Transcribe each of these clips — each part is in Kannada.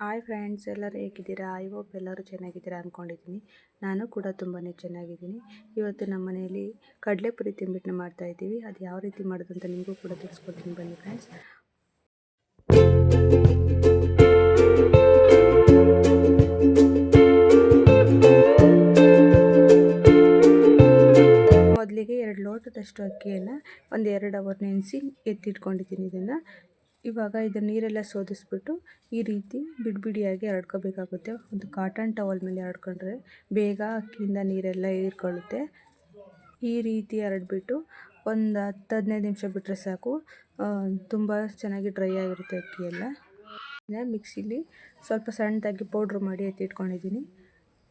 ಹಾಯ್ ಫ್ರೆಂಡ್ಸ್, ಎಲ್ಲರೂ ಹೇಗಿದ್ದೀರಾ? ಐ ಹೋಪ್ ಎಲ್ಲರೂ ಚೆನ್ನಾಗಿದ್ದೀರಾ ಅಂದ್ಕೊಂಡಿದ್ದೀನಿ ನಾನು ಕೂಡ ತುಂಬಾ ಚೆನ್ನಾಗಿದ್ದೀನಿ. ಇವತ್ತು ನಮ್ಮ ಮನೆಯಲ್ಲಿ ಕಡಲೆಪುರಿ ತಿಂಬಿಟ್ಟನ್ನ ಮಾಡ್ತಾ ಇದ್ದೀವಿ. ಅದು ಯಾವ ರೀತಿ ಮಾಡೋದು ಅಂತ ನಿಮಗೂ ಕೂಡ ತಿಳಿಸ್ಕೊಡ್ತೀನಿ ಬನ್ನಿ ಫ್ರೆಂಡ್ಸ್. ಮೊದಲಿಗೆ ಎರಡು ಲೋಟದಷ್ಟು ಅಕ್ಕಿಯನ್ನು ಒಂದು ಎರಡು ಅವರ್ ನೆನೆಸಿ ಎತ್ತಿಟ್ಕೊಂಡಿದ್ದೀನಿ ಇದನ್ನು. ಇವಾಗ ಇದು ನೀರೆಲ್ಲ ಸೋದಿಸ್ಬಿಟ್ಟು ಈ ರೀತಿ ಬಿಡಿಬಿಡಿಯಾಗಿ ಹರಡ್ಕೋಬೇಕಾಗುತ್ತೆ ಒಂದು ಕಾಟನ್ ಟವಲ್ ಮೇಲೆ ಹರಡ್ಕೊಂಡ್ರೆ ಬೇಗ ಅಕ್ಕಿಯಿಂದ ನೀರೆಲ್ಲ ಹೀರ್ಕೊಳ್ಳುತ್ತೆ. ಈ ರೀತಿ ಹರಡ್ಬಿಟ್ಟು ಒಂದು ಹತ್ತು ಹದಿನೈದು ನಿಮಿಷ ಬಿಟ್ಟರೆ ಸಾಕು. ತುಂಬ ಚೆನ್ನಾಗಿ ಡ್ರೈ ಆಗಿರುತ್ತೆ ಅಕ್ಕಿಯೆಲ್ಲ. ಮಿಕ್ಸಿಲಿ ಸ್ವಲ್ಪ ಸಣ್ಣದಾಗಿ ಪೌಡ್ರ್ ಮಾಡಿ ಎತ್ತಿಟ್ಕೊಂಡಿದ್ದೀನಿ.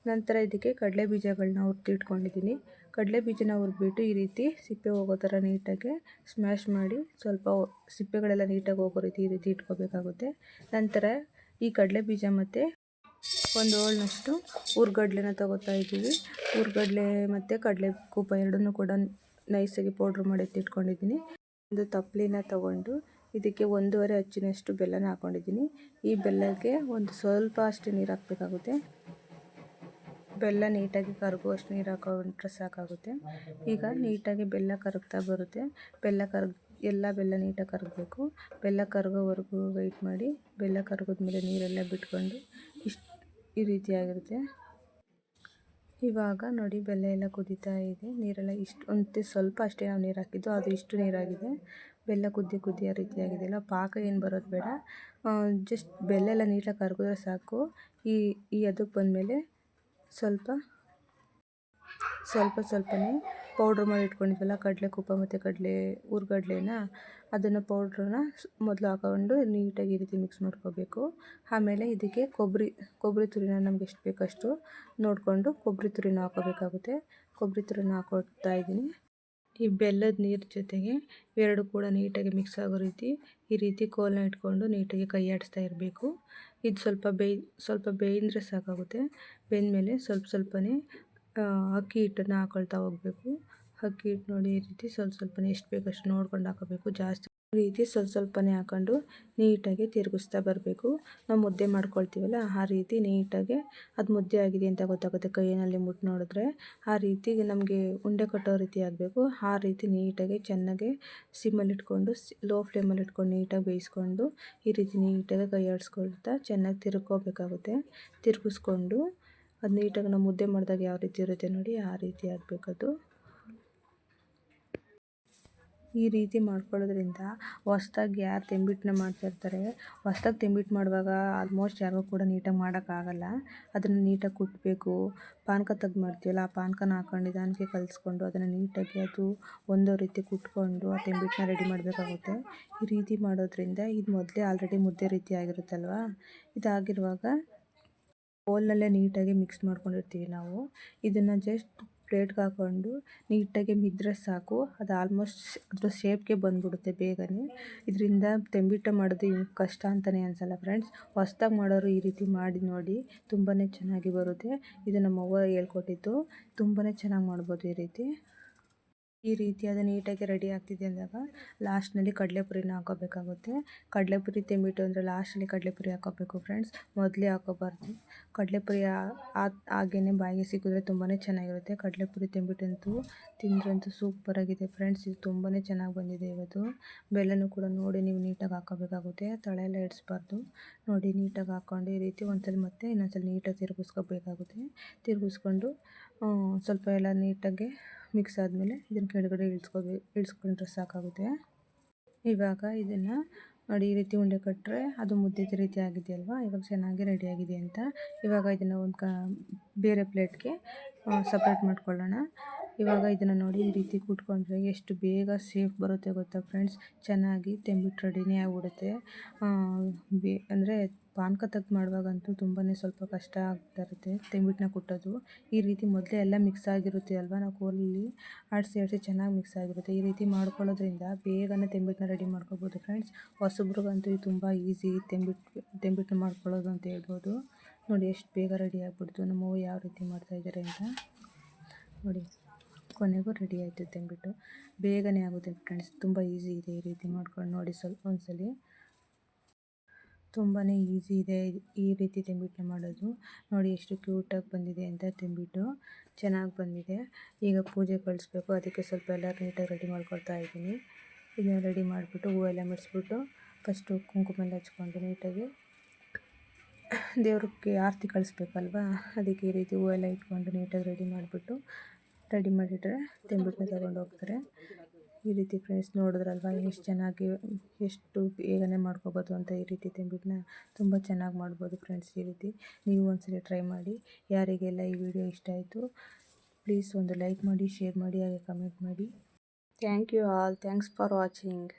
ನಂತರ ಇದಕ್ಕೆ ಕಡಲೆ ಬೀಜಗಳನ್ನ ಹುರ್ತಿಟ್ಕೊಂಡಿದ್ದೀನಿ ಕಡಲೆ ಬೀಜನ ಹುರ್ಬಿಟ್ಟು ಈ ರೀತಿ ಸಿಪ್ಪೆ ಹೋಗೋ ಥರ ನೀಟಾಗಿ ಸ್ಮ್ಯಾಶ್ ಮಾಡಿ ಸ್ವಲ್ಪ ಸಿಪ್ಪೆಗಳೆಲ್ಲ ನೀಟಾಗಿ ಹೋಗೋ ರೀತಿ ಈ ರೀತಿ ಇಟ್ಕೋಬೇಕಾಗುತ್ತೆ. ನಂತರ ಈ ಕಡಲೆ ಬೀಜ ಮತ್ತು ಒಂದು ಏಳನಷ್ಟು ಹುರ್ಗಡ್ಲೆನ ತಗೋತಾ ಇದ್ದೀವಿ. ಹುರ್ಗಡ್ಲೆ ಮತ್ತು ಕಡಲೆ ಕೂಪ ಎರಡನ್ನೂ ಕೂಡ ನೈಸಾಗಿ ಪೌಡ್ರ್ ಮಾಡಿ ಎತ್ತಿಟ್ಕೊಂಡಿದ್ದೀನಿ. ಒಂದು ತಪ್ಪಲಿನ ತಗೊಂಡು ಇದಕ್ಕೆ ಒಂದೂವರೆ ಹಚ್ಚಿನಷ್ಟು ಬೆಲ್ಲನ ಹಾಕ್ಕೊಂಡಿದ್ದೀನಿ ಈ ಬೆಲ್ಲಕ್ಕೆ ಒಂದು ಸ್ವಲ್ಪ ಅಷ್ಟು ನೀರು ಹಾಕಬೇಕಾಗುತ್ತೆ. ಬೆಲ್ಲ ನೀಟಾಗಿ ಕರಗುವಷ್ಟು ನೀರು ಹಾಕೊಂಡ್ರೆ ಸಾಕಾಗುತ್ತೆ. ಈಗ ನೀಟಾಗಿ ಬೆಲ್ಲ ಕರಗ್ತಾ ಬರುತ್ತೆ. ಬೆಲ್ಲ ಕರಗ್, ಎಲ್ಲ ಬೆಲ್ಲ ನೀಟಾಗಿ ಕರಗಬೇಕು. ಬೆಲ್ಲ ಕರಗೋವರೆಗೂ ವೆಯ್ಟ್ ಮಾಡಿ. ಬೆಲ್ಲ ಕರಗಿದ್ಮೇಲೆ ನೀರೆಲ್ಲ ಬಿಟ್ಕೊಂಡು ಇಷ್ಟು ಈ ರೀತಿಯಾಗಿರುತ್ತೆ ಇವಾಗ ನೋಡಿ ಬೆಲ್ಲ ಎಲ್ಲ ಕುದೀತಾ ಇದೆ. ನೀರೆಲ್ಲ ಇಷ್ಟು ಒಂದು ಸ್ವಲ್ಪ ಅಷ್ಟೇ ನಾವು ನೀರು ಹಾಕಿದ್ದು, ಅದು ಇಷ್ಟು ನೀರಾಗಿದೆ. ಬೆಲ್ಲ ಕುದ್ದಿ ಕುದಿಯೋ ರೀತಿಯಾಗಿದೆಯಲ್ಲ ಪಾಕ ಏನು ಬರೋದು ಬೇಡ. ಜಸ್ಟ್ ಬೆಲ್ಲ ಎಲ್ಲ ನೀಟಾಗಿ ಕರಗಿದ್ರೆ ಸಾಕು. ಈ ಈ ಅದಕ್ಕೆ ಬಂದಮೇಲೆ ಸ್ವಲ್ಪ ಸ್ವಲ್ಪ ಸ್ವಲ್ಪನೇ ಪೌಡ್ರ್ ಮಾಡಿ ಇಟ್ಕೊಂಡಿದ್ವಲ್ಲ, ಕಡಲೆ ಕುಪ್ಪ ಮತ್ತು ಕಡಲೆ ಹುರ್ಗಡ್ಲೆನ ಅದನ್ನು ಪೌಡ್ರನ್ನ ಮೊದಲು ಹಾಕೊಂಡು ನೀಟಾಗಿ ಈ ರೀತಿ ಮಿಕ್ಸ್ ಮಾಡ್ಕೋಬೇಕು. ಆಮೇಲೆ ಇದಕ್ಕೆ ಕೊಬ್ಬರಿ ಕೊಬ್ಬರಿ ತುರಿನ ನಮ್ಗೆ ಎಷ್ಟು ಬೇಕಷ್ಟು ನೋಡಿಕೊಂಡು ಕೊಬ್ಬರಿ ತುರಿನ ಹಾಕೋಬೇಕಾಗುತ್ತೆ. ಕೊಬ್ಬರಿ ತುರಿನ ಹಾಕೋತಾ ಇದ್ದೀನಿ. ಈ ಬೆಲ್ಲದ ನೀರು ಜೊತೆಗೆ ಎರಡು ಕೂಡ ನೀಟಾಗಿ ಮಿಕ್ಸ್ ಆಗೋ ರೀತಿ ಈ ರೀತಿ ಕೋಲನ್ನ ಇಟ್ಕೊಂಡು ನೀಟಾಗಿ ಕೈ ಆಡಿಸ್ತಾ ಇರಬೇಕು. ಇದು ಸ್ವಲ್ಪ ಬೇಯ್, ಸ್ವಲ್ಪ ಬೇಯಿದ್ರೆ ಸಾಕಾಗುತ್ತೆ. ಬೆಂದಮೇಲೆ ಸ್ವಲ್ಪ ಸ್ವಲ್ಪನೇ ಅಕ್ಕಿ ಹಿಟ್ಟನ್ನು ಹಾಕೊಳ್ತಾ ಹೋಗಬೇಕು. ಅಕ್ಕಿ ಹಿಟ್ಟು ನೋಡಿ ಈ ರೀತಿ ಸ್ವಲ್ಪ ಸ್ವಲ್ಪನೇ ಎಷ್ಟು ಬೇಕು ಅಷ್ಟು ನೋಡ್ಕೊಂಡು ಹಾಕೋಬೇಕು. ಜಾಸ್ತಿ ರೀತಿ ಸ್ವಲ್ಪ ಸ್ವಲ್ಪನೇ ಹಾಕೊಂಡು ನೀಟಾಗಿ ತಿರುಗಿಸ್ತಾ ಬರಬೇಕು. ನಾವು ಮುದ್ದೆ ಮಾಡ್ಕೊಳ್ತೀವಲ್ಲ, ಆ ರೀತಿ ನೀಟಾಗಿ ಅದು ಮುದ್ದೆ ಆಗಿದೆ ಅಂತ ಗೊತ್ತಾಗುತ್ತೆ. ಕೈಯಲ್ಲಿ ಮುಟ್ಟು ನೋಡಿದ್ರೆ ಆ ರೀತಿ ನಮಗೆ ಉಂಡೆ ಕಟ್ಟೋ ರೀತಿ ಆಗಬೇಕು. ಆ ರೀತಿ ನೀಟಾಗಿ ಚೆನ್ನಾಗಿ ಸಿಮ್ಮಲ್ಲಿ ಇಟ್ಕೊಂಡು, ಲೋ ಫ್ಲೇಮಲ್ಲಿ ಇಟ್ಕೊಂಡು, ನೀಟಾಗಿ ಬೇಯಿಸ್ಕೊಂಡು ಈ ರೀತಿ ನೀಟಾಗಿ ಕೈ ಆಡಿಸ್ಕೊಳ್ತಾ ಚೆನ್ನಾಗಿ ತಿರ್ಕೋಬೇಕಾಗುತ್ತೆ ತಿರುಗಿಸ್ಕೊಂಡು ಅದು ನೀಟಾಗಿ ನಾವು ಮುದ್ದೆ ಮಾಡಿದಾಗ ಯಾವ ರೀತಿ ಇರುತ್ತೆ ನೋಡಿ, ಆ ರೀತಿ ಆಗಬೇಕದು ಈ ರೀತಿ ಮಾಡ್ಕೊಳ್ಳೋದ್ರಿಂದ ಹೊಸ್ದಾಗಿ ಯಾರು ಮಾಡ್ತಾ ಮಾಡ್ತಾಯಿರ್ತಾರೆ ಹೊಸ್ದಾಗಿ ತಿಂಬಿಟ್ಟು ಮಾಡುವಾಗ ಆಲ್ಮೋಸ್ಟ್ ಯಾರಿಗೂ ಕೂಡ ನೀಟಾಗಿ ಮಾಡೋಕ್ಕಾಗಲ್ಲ. ಅದನ್ನು ನೀಟಾಗಿ ಕುಟ್ಟಬೇಕು ಪಾನಕ ತೆಗ್ದು ಮಾಡ್ತೀವಲ್ಲ, ಆ ಪಾನಕನ ಹಾಕೊಂಡು ನಿಧಾನಕ್ಕೆ ಕಲಿಸ್ಕೊಂಡು ಅದನ್ನು ನೀಟಾಗಿ ಅದು ಒಂದೋ ರೀತಿ ಕುಟ್ಕೊಂಡು ಆ ತಿಂಬಿಟ್ಟನ್ನ ರೆಡಿ ಮಾಡಬೇಕಾಗುತ್ತೆ. ಈ ರೀತಿ ಮಾಡೋದ್ರಿಂದ ಇದು ಮೊದಲೇ ಆಲ್ರೆಡಿ ಮುದ್ದೆ ರೀತಿ ಆಗಿರುತ್ತಲ್ವ? ಇದಾಗಿರುವಾಗ ಬೌಲ್ನಲ್ಲೇ ನೀಟಾಗಿ ಮಿಕ್ಸ್ ಮಾಡ್ಕೊಂಡಿರ್ತೀವಿ ನಾವು. ಇದನ್ನು ಜಸ್ಟ್ ಪ್ಲೇಟ್ಗೆ ಹಾಕ್ಕೊಂಡು ನೀಟಾಗಿ ಮಿದ್ರೆ ಸಾಕು. ಅದು ಆಲ್ಮೋಸ್ಟ್ ಅದ್ರ ಶೇಪ್ಗೆ ಬಂದ್ಬಿಡುತ್ತೆ ಬೇಗನೆ. ಇದರಿಂದ ತೆಂಬಿಟ್ಟ ಮಾಡೋದು ಕಷ್ಟ ಅಂತಲೇ ಅನಿಸಲ್ಲ ಫ್ರೆಂಡ್ಸ್. ಹೊಸ್ದಾಗಿ ಮಾಡೋರು ಈ ರೀತಿ ಮಾಡಿ ನೋಡಿ ತುಂಬಾ ಚೆನ್ನಾಗಿ ಬರುತ್ತೆ. ಇದು ನಮ್ಮ ಅವ್ವ ಹೇಳ್ಕೊಟ್ಟಿದ್ದು. ತುಂಬಾ ಚೆನ್ನಾಗಿ ಮಾಡ್ಬೋದು ಈ ರೀತಿ. ಈ ರೀತಿಯಾದ ನೀಟಾಗಿ ರೆಡಿ ಆಗ್ತಿದೆ ಅಂದಾಗ ಲಾಸ್ಟ್ನಲ್ಲಿ ಕಡಲೆಪುರಿನ ಹಾಕೋಬೇಕಾಗುತ್ತೆ. ಕಡಲೆಪುರಿ ತಿಂಬಿಟ್ಟು ಅಂದರೆ ಲಾಸ್ಟಲ್ಲಿ ಕಡಲೆಪುರಿ ಹಾಕೋಬೇಕು ಫ್ರೆಂಡ್ಸ್ ಮೊದಲೇ ಹಾಕೋಬಾರ್ದು. ಕಡಲೆಪುರಿ ಹಾಗೇ ಬಾಯಿಗೆ ಸಿಕ್ಕಿದ್ರೆ ತುಂಬಾ ಚೆನ್ನಾಗಿರುತ್ತೆ. ಕಡಲೆಪುರಿ ತಿಂಬಿಟ್ಟಂತೂ ತಿಂದ್ರಂತೂ ಸೂಪರಾಗಿದೆ ಫ್ರೆಂಡ್ಸ್ ಇದು ತುಂಬಾ ಚೆನ್ನಾಗಿ ಬಂದಿದೆ ಇವತ್ತು. ಬೆಲ್ಲನೂ ಕೂಡ ನೋಡಿ ನೀವು ನೀಟಾಗಿ ಹಾಕೋಬೇಕಾಗುತ್ತೆ. ತಳೆ ಎಲ್ಲ ಇಡಿಸ್ಬಾರ್ದು ನೋಡಿ ನೀಟಾಗಿ ಹಾಕ್ಕೊಂಡು ಈ ರೀತಿ ಒಂದ್ಸಲ ಮತ್ತೆ ಇನ್ನೊಂದ್ಸಲ ನೀಟಾಗಿ ತಿರುಗಿಸ್ಕೋಬೇಕಾಗುತ್ತೆ. ತಿರುಗಿಸ್ಕೊಂಡು ಸ್ವಲ್ಪ ಎಲ್ಲ ನೀಟಾಗಿ ಮಿಕ್ಸ್ ಆದಮೇಲೆ ಇದನ್ನು ಕೆಳಗಡೆ ಇಳಿಸ್ಕೋಬೇಕು ಇಳಿಸ್ಕೊಂಡ್ರೆ ಸಾಕಾಗುತ್ತೆ. ಇವಾಗ ಇದನ್ನು ನೋಡಿ ಈ ರೀತಿ ಉಂಡೆ ಕಟ್ಟರೆ ಅದು ಮುದ್ದಿದ ರೀತಿ ಆಗಿದೆಯಲ್ವಾ? ಇವಾಗ ಚೆನ್ನಾಗಿ ರೆಡಿಯಾಗಿದೆ ಅಂತ. ಇವಾಗ ಇದನ್ನು ಒಂದು ಕ, ಬೇರೆ ಪ್ಲೇಟ್ಗೆ ಸಪ್ರೇಟ್ ಮಾಡ್ಕೊಳ್ಳೋಣ. ಇವಾಗ ಇದನ್ನು ನೋಡಿ ಈ ರೀತಿ ಕುಟ್ಕೊಂಡ್ರೆ ಎಷ್ಟು ಬೇಗ ಸೇಫ್ ಬರುತ್ತೆ ಗೊತ್ತಾ ಫ್ರೆಂಡ್ಸ್ ಚೆನ್ನಾಗಿ ತೆಂಬಿಟ್ಟು ರೆಡಿನೇ ಆಗಿಬಿಡುತ್ತೆ. ಬೇ, ಅಂದರೆ ಪಾನಕ ತೆಗ್ದು ಮಾಡುವಾಗಂತೂ ತುಂಬಾ ಸ್ವಲ್ಪ ಕಷ್ಟ ಆಗ್ತಾ ಇರುತ್ತೆ ತೆಂಬಿಟ್ಟನ್ನ ಕುಟ್ಟೋದು. ಈ ರೀತಿ ಮೊದಲೇ ಎಲ್ಲ ಮಿಕ್ಸ್ ಆಗಿರುತ್ತೆ ಅಲ್ವಾ? ನಾವು ಕೋಲಲ್ಲಿ ಆಡಿಸಿ ಆಡಿಸಿ ಚೆನ್ನಾಗಿ ಮಿಕ್ಸ್ ಆಗಿರುತ್ತೆ. ಈ ರೀತಿ ಮಾಡ್ಕೊಳ್ಳೋದ್ರಿಂದ ಬೇಗನೆ ತೆಂಬಿಟ್ಟನ್ನ ರೆಡಿ ಮಾಡ್ಕೋಬೋದು ಫ್ರೆಂಡ್ಸ್ ಹೊಸಬ್ರಿಗಂತೂ ಇದು ತುಂಬ ಈಸಿ ತೆಂಬಿಟ್ಟು ತೆಂಬಿಟ್ಟು ಮಾಡ್ಕೊಳ್ಳೋದು ಅಂತ ಹೇಳ್ಬೋದು. ನೋಡಿ ಎಷ್ಟು ಬೇಗ ರೆಡಿ ಆಗ್ಬಿಡ್ತು. ನಮ್ಮವ್ವ ಯಾವ ರೀತಿ ಮಾಡ್ತಾಯಿದ್ದಾರೆ ಅಂತ. ನೋಡಿ. ಕೊನೆಗೂ ರೆಡಿ ಆಯಿತು ಅಂದ್ಬಿಟ್ಟು ಬೇಗನೆ ಆಗುತ್ತೆ ಫ್ರೆಂಡ್ಸ್ ತುಂಬ ಈಸಿ ಇದೆ ಈ ರೀತಿ ಮಾಡ್ಕೊಂಡು ನೋಡಿ ಸ್ವಲ್ಪ ಒಂದ್ಸಲಿ. ತುಂಬಾ ಈಸಿ ಇದೆ ಈ ರೀತಿ ತಿಂಬಿಟ್ಟು ಮಾಡೋದು. ನೋಡಿ ಎಷ್ಟು ಕ್ಯೂಟಾಗಿ ಬಂದಿದೆ ಅಂತ ತಿಂಬಿಟ್ಟು ಚೆನ್ನಾಗಿ ಬಂದಿದೆ. ಈಗ ಪೂಜೆ ಕಳಿಸ್ಬೇಕು. ಅದಕ್ಕೆ ಸ್ವಲ್ಪ ಎಲ್ಲ ನೀಟಾಗಿ ರೆಡಿ ಮಾಡ್ಕೊಳ್ತಾ ಇದ್ದೀನಿ. ಇದನ್ನ ರೆಡಿ ಮಾಡಿಬಿಟ್ಟು ಹೂವೆಲ್ಲ ಮಿಡಿಸ್ಬಿಟ್ಟು ಫಸ್ಟು ಕುಂಕುಮ ಹಚ್ಕೊಂಡು ನೀಟಾಗಿ ದೇವ್ರಿಗೆ ಆರತಿ ಕಳಿಸ್ಬೇಕಲ್ವಾ? ಅದಕ್ಕೆ ಈ ರೀತಿ ಹೂವೆಲ್ಲ ಇಟ್ಕೊಂಡು ನೀಟಾಗಿ ರೆಡಿ ಮಾಡಿಬಿಟ್ಟು ರೆಡಿ ಮಾಡಿಟ್ರೆ ತಿಂದ್ಬಿಟ್ಟು ತಗೊಂಡು ಹೋಗ್ತಾರೆ. ಈ ರೀತಿ ಫ್ರೆಂಡ್ಸ್ ನೋಡಿದ್ರಲ್ವ, ಎಷ್ಟು ಚೆನ್ನಾಗಿ, ಎಷ್ಟು ಬೇಗನೆ ಮಾಡ್ಕೋಬೋದು ಅಂತ ಈ ರೀತಿ ತಿಂದ್ಬಿಟ್ಟನ್ನ ತುಂಬ ಚೆನ್ನಾಗಿ ಮಾಡ್ಬೋದು ಫ್ರೆಂಡ್ಸ್ ಈ ರೀತಿ. ನೀವು ಒಂದ್ಸಲ ಟ್ರೈ ಮಾಡಿ. ಯಾರಿಗೆಲ್ಲ ಈ ವಿಡಿಯೋ ಇಷ್ಟ ಆಯಿತು ಪ್ಲೀಸ್ ಒಂದು ಲೈಕ್ ಮಾಡಿ ಶೇರ್ ಮಾಡಿ, ಹಾಗೆ ಕಮೆಂಟ್ ಮಾಡಿ. Thank you all thanks for watching